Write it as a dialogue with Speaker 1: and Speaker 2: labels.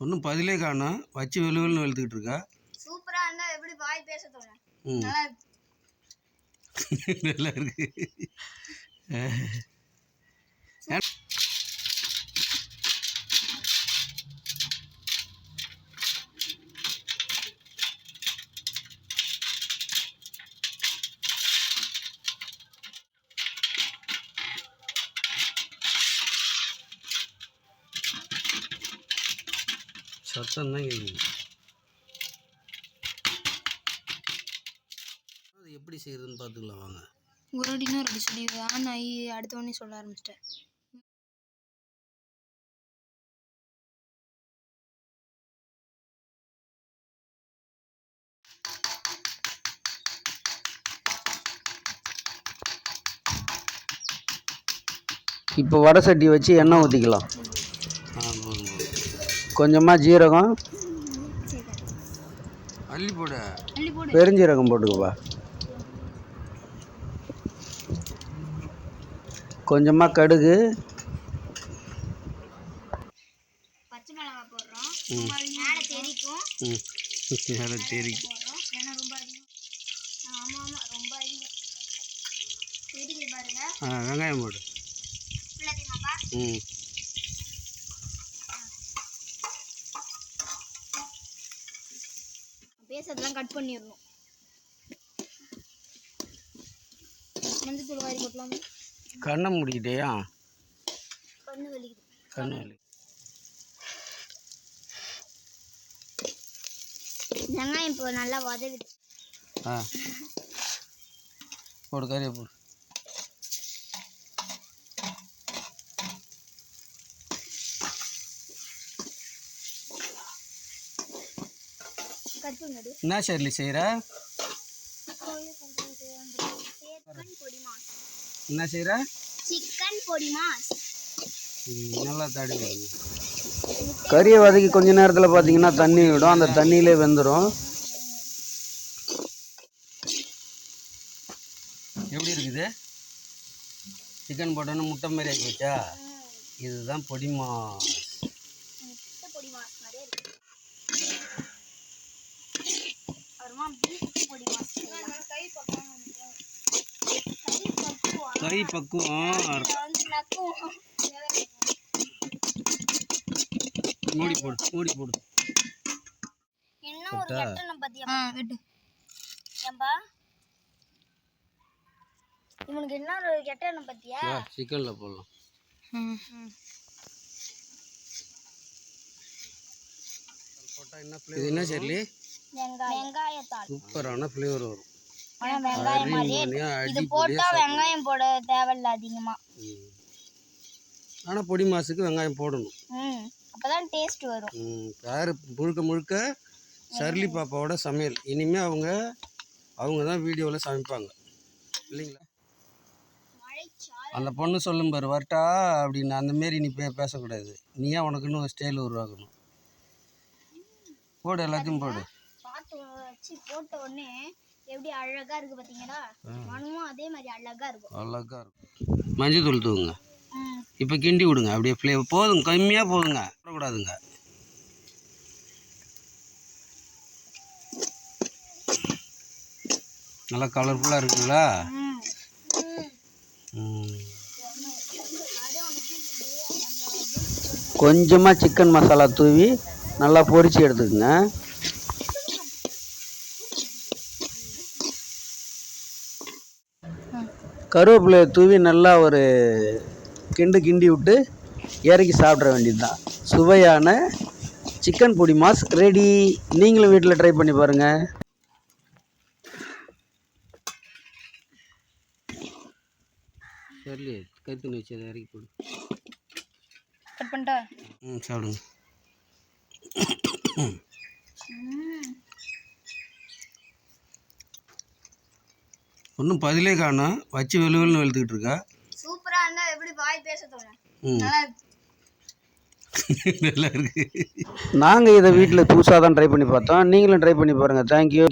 Speaker 1: ஒன்றும் பதிலே காணோம் வச்சு வெளு வெளுன்னு வெளுத்துக்கிட்டு இருக்கா?
Speaker 2: சூப்பரா இருந்தா எப்படி வாய் பேச தோணும்
Speaker 1: ம்.
Speaker 2: நல்லா இருக்கு.
Speaker 1: நல்லா இருக்கு. சத்தம் தான் கேட்குது. அது எப்படி செய்யறதுன்னு பார்த்துக்கலாம் வாங்க.
Speaker 2: ஒரு அடினா ரெண்டு சொல்லி ஆன் ஆகி அடுத்த உடனே சொல்ல ஆரம்பிச்சிட்டேன்.
Speaker 3: இப்போ வடை சட்டி வச்சு எண்ணெய் ஊற்றிக்கலாம் கொஞ்சமாக ஜீரகம்.
Speaker 1: அள்ளி போட.
Speaker 2: போடு.
Speaker 3: பெருஞ்சீரகம் போட்டுக்கப்பா. கொஞ்சமாக கடுகு.
Speaker 2: பச்சை மிளகாய் போடுறோம். பேசுறதெல்லாம் கட் பண்ணிடணும். மஞ்சத்தூள் வாரி கொட்டலாமா
Speaker 1: கண்ணை முடிக்கிட்டேயா?
Speaker 2: கண்ணு வலிக்குது.
Speaker 1: கண்ணு வலி.
Speaker 2: வெங்காயம் இப்போ நல்லா வதவிடு
Speaker 1: ஆ. போடு கறியை போடு. என்ன ஷெர்லி செய்கிற என்ன செய்கிற
Speaker 2: சிக்கன் பொடி மாஸ்.
Speaker 1: நல்லா தடி வருங்க
Speaker 3: கறியை வதக்கி கொஞ்ச நேரத்தில் பார்த்தீங்கன்னா தண்ணி விடும். அந்த தண்ணியிலே வெந்துடும்
Speaker 1: எப்படி இருக்குது? சிக்கன் போட்டோன்னு முட்டை மாதிரி ஆகி போச்சா இதுதான் பொடிமா
Speaker 2: முட்டை பொடி மாஸ் மாதிரியே இருக்கு அப்புறமா பீஃப் பொடி மாஸ் கை
Speaker 1: பக்குவம்
Speaker 2: வந்து
Speaker 1: மூடி போடு மூடி போடு
Speaker 2: இன்னும் ஒரு எட்டணும் பத்தியா வெட்டு ஏம்பா இவனுக்கு என்ன ஒரு எட்டணும் பத்தியா
Speaker 1: வா சிக்கனில் போடலாம் என்ன இது என்ன
Speaker 2: வெங்காயத்தாள்.
Speaker 1: சூப்பரான ஃப்ளேவர் வரும்.
Speaker 2: ஆனா வெங்காயம் மாதிரியே இருக்கு. இது போட்டா வெங்காயம் போட தேவையில்ல அதிகமா.
Speaker 1: ஆனால் பொடி மாசுக்கு வெங்காயம் போடணும்.
Speaker 2: ம். அப்பதான் டேஸ்ட் வரும்.
Speaker 1: ம், யாரு முழுக்க முழுக்க சர்லி பாப்பாவோட சமையல். இனிமேல் அவங்க அவங்க தான் வீடியோவில் சமைப்பாங்க. இல்லைங்களா? அந்த பொண்ணு சொல்லும் பாரு வரட்டா அப்படின்னு அந்த மாரி நீ பே பேசக்கூடாது. நீயே உனக்குன்னு ஒரு ஸ்டைல் உருவாக்கணும். போடு எல்லாத்தையும் போடு.
Speaker 2: வச்சு போட்ட உடனே எப்படி அழகா இருக்கு பாத்தீங்களா? மனமும் அதே மாதிரி அழகா இருக்கும்.
Speaker 1: அழகா இருக்கும். மஞ்சள் தூள் தூவுங்க. இப்போ கிண்டி விடுங்க. அப்படியே ஃப்ளே போதும். கம்மியாக போதுங்க. போடக்கூடாதுங்க. நல்லா கலர்ஃபுல்லாக இருக்குங்களா?
Speaker 3: கொஞ்சமாக சிக்கன் மசாலா தூவி நல்லா பொரிச்சு எடுத்துக்கோங்க. கருவேப்பிலையை தூவி நல்லா ஒரு கிண்டு கிண்டி விட்டு இறக்கி சாப்பிட வேண்டியது தான் சுவையான சிக்கன் பொடி மாஸ் ரெடி நீங்களும் வீட்டில் ட்ரை பண்ணி பாருங்கள்
Speaker 1: சரி கருத்து வச்சு அதை இறக்கி போடு.
Speaker 2: கட் பண்ணிட்டா?
Speaker 1: ம் சாப்பிடுங்க. ஒன்றும் பதிலே காணோம் வச்சு வெளு வெளுன்னு வெளுத்துக்கிட்டு இருக்கா.
Speaker 2: சூப்பரா இருந்தா எப்படி வாய் பேச தோணும்?
Speaker 1: நல்லா இருக்கு.
Speaker 3: நாங்கள் இதை வீட்டில் புதுசாக தான் ட்ரை பண்ணி பார்த்தோம். நீங்களும் ட்ரை பண்ணி பாருங்கள் தேங்க்யூ